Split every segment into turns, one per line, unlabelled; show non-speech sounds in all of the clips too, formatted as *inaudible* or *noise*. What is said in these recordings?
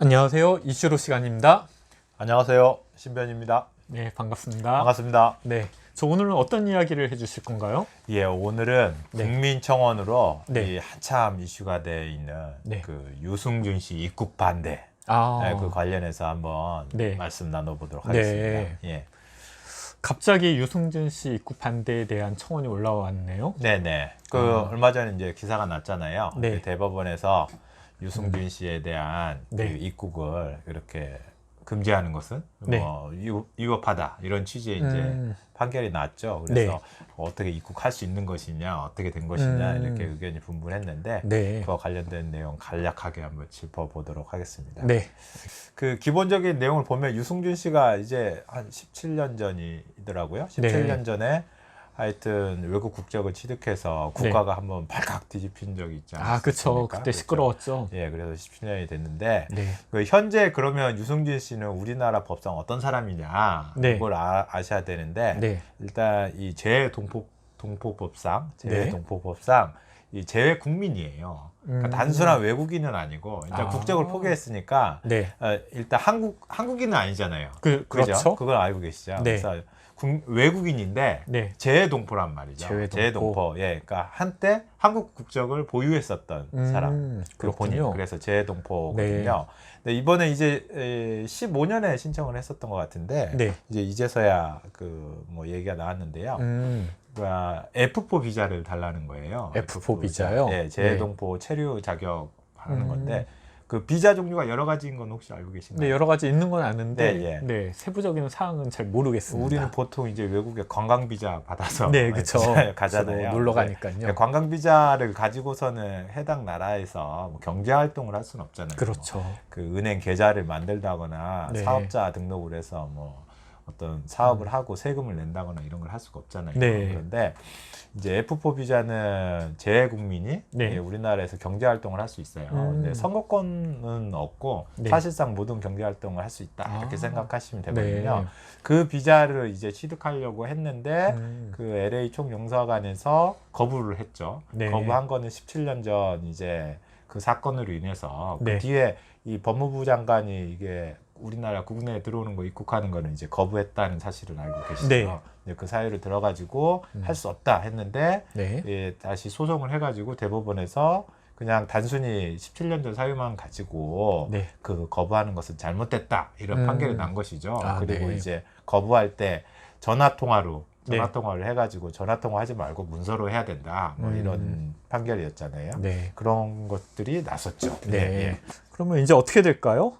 안녕하세요. 이슈로 시간입니다.
안녕하세요. 신변입니다.
네, 반갑습니다.
반갑습니다.
네. 저 오늘은 어떤 이야기를 해주실 건가요?
예, 오늘은
네.
국민청원으로
네.
이 한참 이슈가 돼 있는
네.
그 유승준 씨 입국 반대
아,
네, 그 관련해서 한번
네.
말씀 나눠보도록
네.
하겠습니다. 예,
갑자기 유승준 씨 입국 반대에 대한 청원이 올라왔네요.
네, 네. 그
아.
얼마 전에 이제 기사가 났잖아요.
네.
그 대법원에서 유승준 씨에 대한
네.
그 입국을 이렇게 금지하는 것은
네.
뭐 유- 위법하다 이런 취지의 이제
음,
판결이 났죠. 그래서
네.
어떻게 입국할 수 있는 것이냐, 어떻게 된 것이냐
음.
이렇게 의견이 분분했는데
네.
그와 관련된 내용 간략하게 한번 짚어보도록 하겠습니다.
네.
그 기본적인 내용을 보면 유승준 씨가 이제 한 17년 전이더라고요. 17년
네.
전에 하여튼 외국 국적을 취득해서 국가가 한번 발칵 뒤집힌 적이 있지 않습니까?
아, 그쵸. 그때 시끄러웠죠.
예, 그래서 17년이 됐는데
네.
그 현재 그러면 유승준 씨는 우리나라 법상 어떤 사람이냐
네.
그걸 아, 아셔야 되는데
네.
일단 이 재외 동포 동포법상 재외
네.
동포법상 이 재외 국민이에요. 그러니까
음.
단순한 외국인은 아니고 일단
아.
국적을 포기했으니까
네.
어, 일단 한국 한국인은 아니잖아요.
그,
그죠?
그렇죠.
그걸 알고 계시죠?
네.
그래서 국- 외국인인데
네.
재외 동포란 말이죠.
재외 동포.
재외 동포. 예, 그러니까 한때 한국 국적을 보유했었던
음,
사람. 그.
그렇군요.
그래서 재외 동포거든요. 근데 이번에 이제 에, 15년에 신청을 했었던 것 같은데
네.
이제 이제서야 그 뭐 얘기가 나왔는데요.
음,
그러니까 F4 비자를 달라는 거예요.
F4 비자요?
예,
네.
재외 동포 체류 자격 하는
음.
건데 그 비자 종류가 여러 가지인 건 혹시 알고 계신가요?
네, 여러 가지 있는 건 아는데,
네,
네,
예.
세부적인 사항은 잘 모르겠습니다.
우리는 보통 이제 외국에 관광 비자 받아서
네, 그쵸. *laughs*
가잖아요.
저도 놀러 가니까요.
관광 비자를 가지고서는 해당 나라에서 뭐 경제 활동을 할 수는 없잖아요.
그렇죠.
뭐 그 은행 계좌를 만들다거나
네.
사업자 등록을 해서 뭐 어떤 사업을 하고 세금을 낸다거나 이런 걸 할 수가 없잖아요.
음. 네.
그런데 이제 F4 비자는 재외국민이
네.
예, 우리나라에서 경제 활동을 할 수 있어요.
음.
근데 선거권은 없고
네.
사실상 모든 경제 활동을 할 수 있다
아.
이렇게 생각하시면 되거든요.
네.
그 비자를 이제 취득하려고 했는데
음,
그 LA 총영사관에서 거부를 했죠.
네.
거부한 거는 17년 전 이제 그 사건으로 인해서
네.
그 뒤에 이 법무부 장관이 이게 우리나라 국내에 들어오는 거 입국하는 거는 이제 거부했다는 사실을 알고 계시죠.
네.
이제 그 사유를 들어가지고
음.
할수 없다 했는데
네.
예, 다시 소송을 해가지고 대법원에서 그냥 단순히 17년 전 사유만 가지고
네.
그 거부하는 것은 잘못됐다 이런
음.
판결이 난 것이죠.
아,
그리고
네.
이제 거부할 때 전화 통화로 전화
네.
통화를 해가지고 전화 통화하지 말고 문서로 해야 된다. 뭐
음.
이런 판결이었잖아요.
네.
그런 것들이 났었죠.
네.
예, 예.
그러면 이제 어떻게 될까요?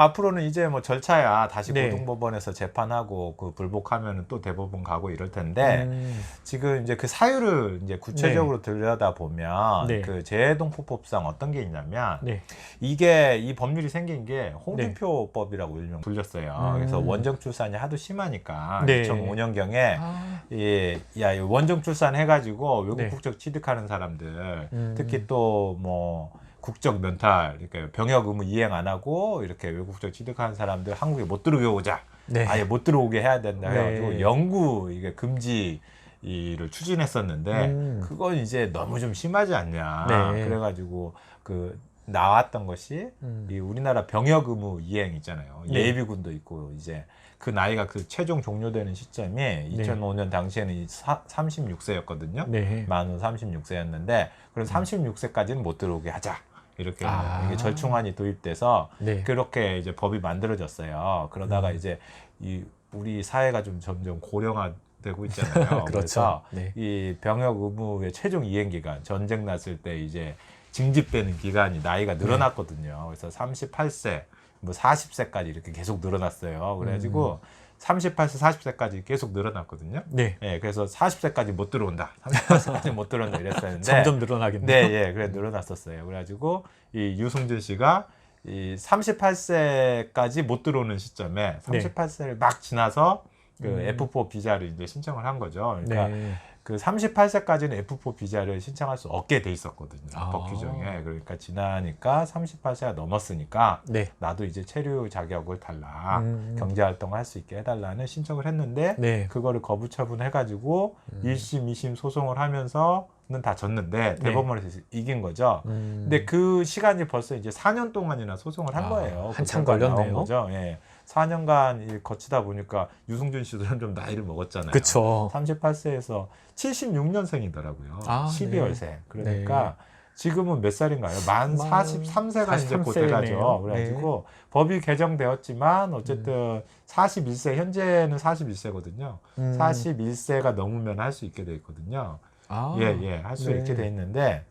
앞으로는 이제 뭐 절차야 다시
네.
고등법원에서 재판하고 그 불복하면 또 대법원 가고 이럴 텐데
음,
지금 이제 그 사유를 이제 구체적으로 들여다 보면
네.
그 재해동포법상 어떤 게 있냐면
네.
이게 이 법률이 생긴 게 홍준표법이라고 일명 불렸어요.
음.
그래서 원정 출산이 하도 심하니까
네.
2005년 경에
아,
이, 야, 이 원정 출산 해가지고 외국
네.
국적 취득하는 사람들,
음.
특히 또뭐 국적 면탈, 그러니까 병역 의무 이행 안 하고 이렇게 외국 국적 취득하는 사람들 한국에 못 들어오게 오자,
네.
아예 못 들어오게 해야 된다 해가지고
네.
영구 이게 금지 이를 추진했었는데
음.
그건 이제 너무 좀 심하지 않냐.
네.
그래가지고 그 나왔던 것이
음.
이 우리나라 병역 의무 이행 있잖아요.
네.
예비군도 있고 이제 그 나이가 그 최종 종료되는 시점이 2005년 당시에는 36세였거든요.
네.
만으로 36세였는데 그럼 36세까지는 못 들어오게 하자. 이렇게
아.
이게 절충안이 도입돼서
네.
그렇게 이제 법이 만들어졌어요. 그러다가
음.
이제 이 우리 사회가 좀 점점 고령화 되고 있잖아요. *laughs*
그렇죠.
그래서
네.
이 병역 의무의 최종 이행 기간 전쟁 났을 때 이제 징집되는 기간이 나이가 늘어났거든요. 그래서 38세, 뭐 40세까지 이렇게 계속 늘어났어요. 그래가지고 38세, 40세까지 계속 늘어났거든요.
네.
예, 그래서 40세까지 못 들어온다. 38세까지 못 들어온다 이랬었는데 *laughs*
점점 늘어나겠네요.
네, 예, 그래 늘어났었어요. 그래가지고 이 유승준 씨가 이 38세까지 못 들어오는 시점에 38세를 막 지나서 그
음.
F4 비자를 이제 신청을 한 거죠. 그러니까
네.
그 38세까지는 F4 비자를 신청할 수 없게 돼 있었거든요.
아.
법 규정에. 그러니까 지나니까 38세가 넘었으니까
네.
나도 이제 체류 자격을 달라.
음.
경제 활동을 할 수 있게 해 달라는 신청을 했는데
네.
그거를 거부 처분해 가지고
음.
1심, 2심 소송을 하면서 다 졌는데 대법원에서 이긴 거죠.
음.
근데 그 시간이 벌써 이제 4년 동안이나 소송을 한
아,
거예요. 그
한참 걸렸네요.
거죠. 예. 4년간 일 거치다 보니까 유승준 씨도 좀 나이를 먹었잖아요.
그쵸.
38세에서 76년생이더라고요.
아,
12월생. 그러니까 지금은 몇 살인가요?
만만
43세가 이제
곧43 세네요.
돼가죠. 그래가지고 법이 개정되었지만 어쨌든 41세 현재는 41세거든요.
음.
41세가 넘으면 할 수 있게 돼 있거든요.
아,
예, 예, 할수
네.
있게 돼 있는데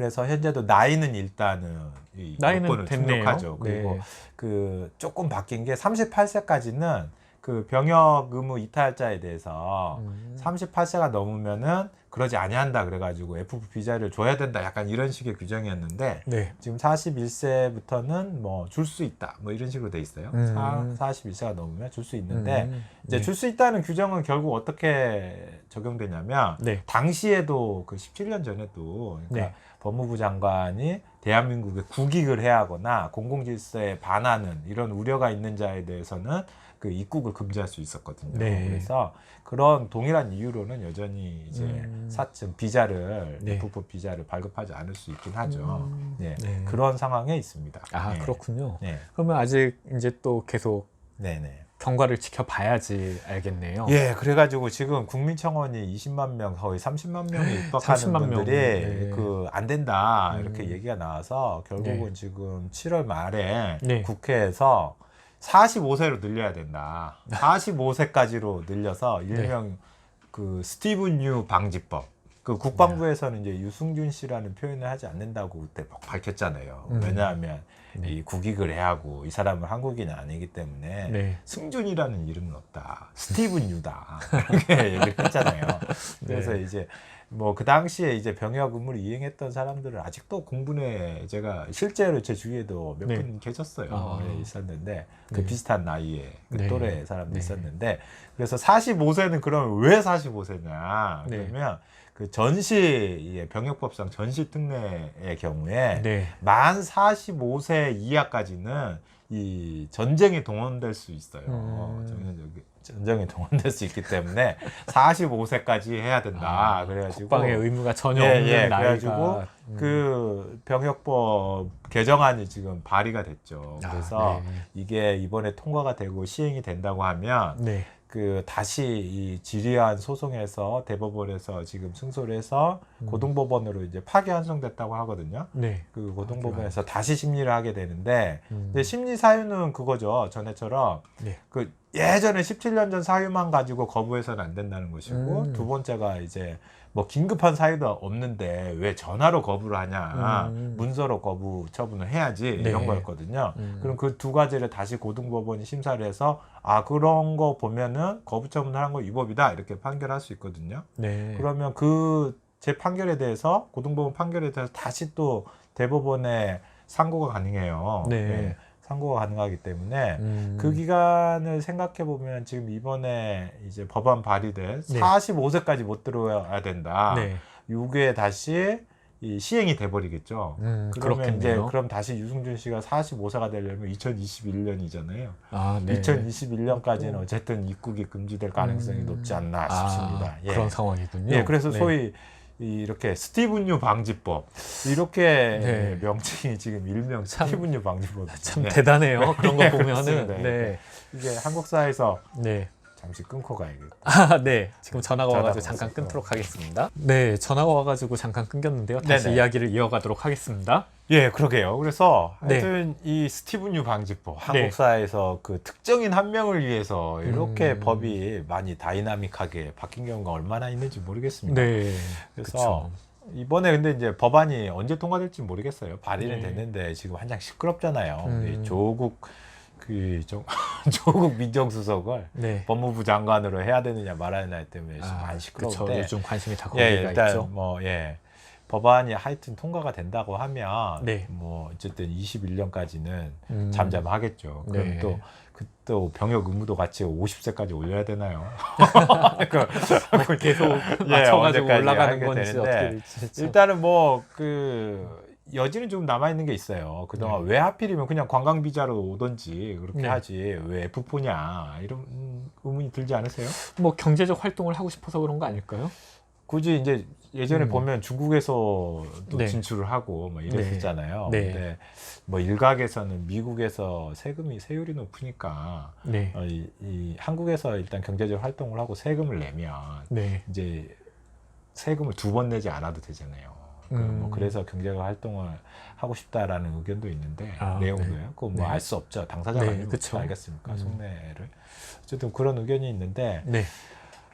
그래서 현재도 나이는 일단은 이
나이는
요건을
됐네요.
충족하죠. 그리고
네.
그 조금 바뀐 게 38세까지는 그 병역 의무 이탈자에 대해서
음.
38세가 넘으면은 그러지 아니한다 그래가지고 FF 비자를 줘야 된다 약간 이런 식의 규정이었는데
네.
지금 41세부터는 뭐 줄 수 있다 뭐 이런 식으로 돼 있어요.
음.
사 41세가 넘으면 줄 수 있는데
음.
이제
네.
줄수 있다는 규정은 결국 어떻게 적용되냐면
네.
당시에도 그 17년 전에도 그러니까
네.
법무부 장관이 대한민국에 국익을 해하거나 공공질서에 반하는 이런 우려가 있는 자에 대해서는 그 입국을 금지할 수 있었거든요.
네.
그래서 그런 동일한 이유로는 여전히 이제
음.
사측 비자를
네.
FF 비자를 발급하지 않을 수 있긴 하죠.
음.
네.
네.
그런 상황에 있습니다.
아
네.
그렇군요.
네.
그러면 아직 이제 또 계속
네네.
경과를 지켜봐야지 알겠네요.
예, 그래가지고 지금 국민청원이 20만 명, 거의 30만 명이 입덕하는
30만 명.
분들이
네.
그안 된다
음.
이렇게 얘기가 나와서 결국은
네.
지금 7월 말에
네.
국회에서 45세로 늘려야 된다. 45세까지로 늘려서 일명 그 스티븐 유 방지법. 그 국방부에서는 이제 유승준 씨라는 표현을 하지 않는다고 그때 막 밝혔잖아요.
음.
왜냐하면
네.
이 국익을 해하고 이 사람은 한국인이 아니기 때문에
네.
승준이라는 이름은 없다. *laughs* 스티븐 유다. 이렇게 얘기를 했잖아요. 그래서
네.
이제 뭐 그 당시에 이제 병역 의무를 이행했던 사람들은 아직도 공군에 제가 실제로 제 주위에도 몇
네.
분 계셨어요.
아.
예, 있었는데 그
네.
비슷한 나이에 그
네.
또래 사람도
네.
있었는데 그래서 45세는 그러면 왜 45세냐?
네.
그러면 그 전시 예, 병역법상 전시 특례의 경우에
네.
만 45세 이하까지는 이 전쟁에 동원될 수 있어요.
음.
전쟁- 전쟁에 동원될 수 있기 때문에 45세까지 해야 된다.
아,
그래가지고
국방의 의무가 전혀
예,
없는
예,
나이가
그래가지고
음.
그 병역법 개정안이 지금 발의가 됐죠.
아,
그래서
네.
이게 이번에 통과가 되고 시행이 된다고 하면
네.
그 다시 이 질의안 소송에서 대법원에서 지금 승소를 해서
음.
고등법원으로 이제 파기 환송됐다고 하거든요.
네.
그 고등법원에서 다시 심리를 하게 되는데
음.
근데 심리 사유는 그거죠. 전에처럼
네.
그 예전에 17년 전 사유만 가지고 거부해서는 안 된다는 것이고
음.
두 번째가 이제 뭐 긴급한 사유도 없는데 왜 전화로 거부를 하냐
음.
문서로 거부 처분을 해야지
네.
이런 거였거든요.
음.
그럼 그 두 가지를 다시 고등법원이 심사를 해서 아 그런 거 보면은 거부 처분을 한 거 위법이다 이렇게 판결할 수 있거든요.
네.
그러면 그 제 판결에 대해서 고등법원 판결에 대해서 다시 또 대법원에 상고가 가능해요.
네.
상고가 가능하기 때문에
음.
그 기간을 생각해 보면 지금 이번에 이제 법안 발의된
네.
45세까지 못 들어야 된다.
네.
이게 다시 이 시행이 돼 버리겠죠.
음,
그러면 이제
그렇겠네요.
그럼 다시 유승준 씨가 45세가 되려면 2021년이잖아요.
아, 네.
2021년까지는 어쨌든 입국이 금지될 가능성이
음.
높지 않나
아,
싶습니다. 예.
그런 상황이군요.
예, 그래서
네.
소위 이렇게 스티븐유 방지법 이렇게
네.
명칭이 지금 일명
참-
스티븐유 방지법
참 대단해요. 그런 거
예,
보면은. 네.
이게 한국사에서
네.
잠시 끊고 가야겠고
아, 네. 지금 전화가 와가지고 잠깐
왔어요.
끊도록 하겠습니다. 네, 전화가 와가지고 잠깐 끊겼는데요. 다시
네네.
이야기를 이어가도록 하겠습니다.
예 그러게요 그래서
네.
하여튼 이 스티븐 유 방지법 한국사에서 그 특정인 한 명을 위해서 이렇게
음.
법이 많이 다이나믹하게 바뀐 경우가 얼마나 있는지 모르겠습니다
네.
그래서
그쵸.
이번에 근데 이제 법안이 언제 통과될지 모르겠어요. 발의는
네.
됐는데 지금 한창 시끄럽잖아요.
음.
조국 그 조, *laughs* 조국 민정수석을
네.
법무부 장관으로 해야 되느냐 말아야 되느냐 때문에 지금
아,
많이
그쵸.
시끄러운데
요즘 관심이 다
예,
거기가
일단
있죠.
뭐 예. 법안이 하여튼 통과가 된다고 하면
네.
뭐 어쨌든 21년까지는
음.
잠잠하겠죠. 그럼
네.
또 그또 병역 의무도 같이 50세까지 올려야 되나요? *laughs* 그,
계속
예,
맞춰가지고
언제까지
올라가는 건지
되는데
어떻게 될지.
일단은 뭐 그 여지는 좀 남아 있는 게 있어요. 그동안 왜 하필이면 그냥 관광 비자로 오던지 그렇게
네.
하지 왜 F4냐 이런 의문이 들지 않으세요?
뭐 경제적 활동을 하고 싶어서 그런 거 아닐까요?
굳이 이제 예전에
음.
보면 중국에서 또
네.
진출을 하고 뭐 이랬었잖아요.
네.
근데 뭐 일각에서는 미국에서 세금이 세율이 높으니까
네.
어, 이, 이 한국에서 일단 경제적 활동을 하고 세금을 내면
네.
이제 세금을 두 번 내지 않아도 되잖아요. 그
음.
뭐 그래서 경제적 활동을 하고 싶다라는 의견도 있는데
아,
내용도요.
네.
그거
네.
뭐알 수 없죠. 당사자가
네,
알겠습니까?
음.
속내를 어쨌든 그런 의견이 있는데
네.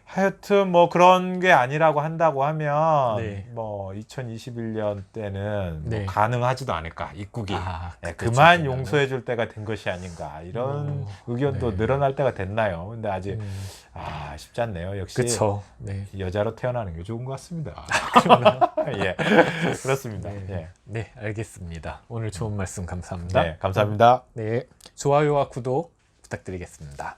하여튼 뭐 그런 게 아니라고 한다고 하면
네.
뭐 2021년 때는
네.
뭐 가능하지도 않을까 입국이
아,
예,
그때
그만. 용서해 줄 때가 된 것이 아닌가 이런
음,
의견도
네.
늘어날 때가 됐나요? 근데 아직
음,
아 쉽지 않네요. 역시
그쵸. 네.
여자로 태어나는 게 좋은 것 같습니다. *laughs* 예 그렇습니다.
네.
예.
네, 알겠습니다. 오늘 좋은 말씀 감사합니다.
네 감사합니다.
네. 좋아요와 구독 부탁드리겠습니다.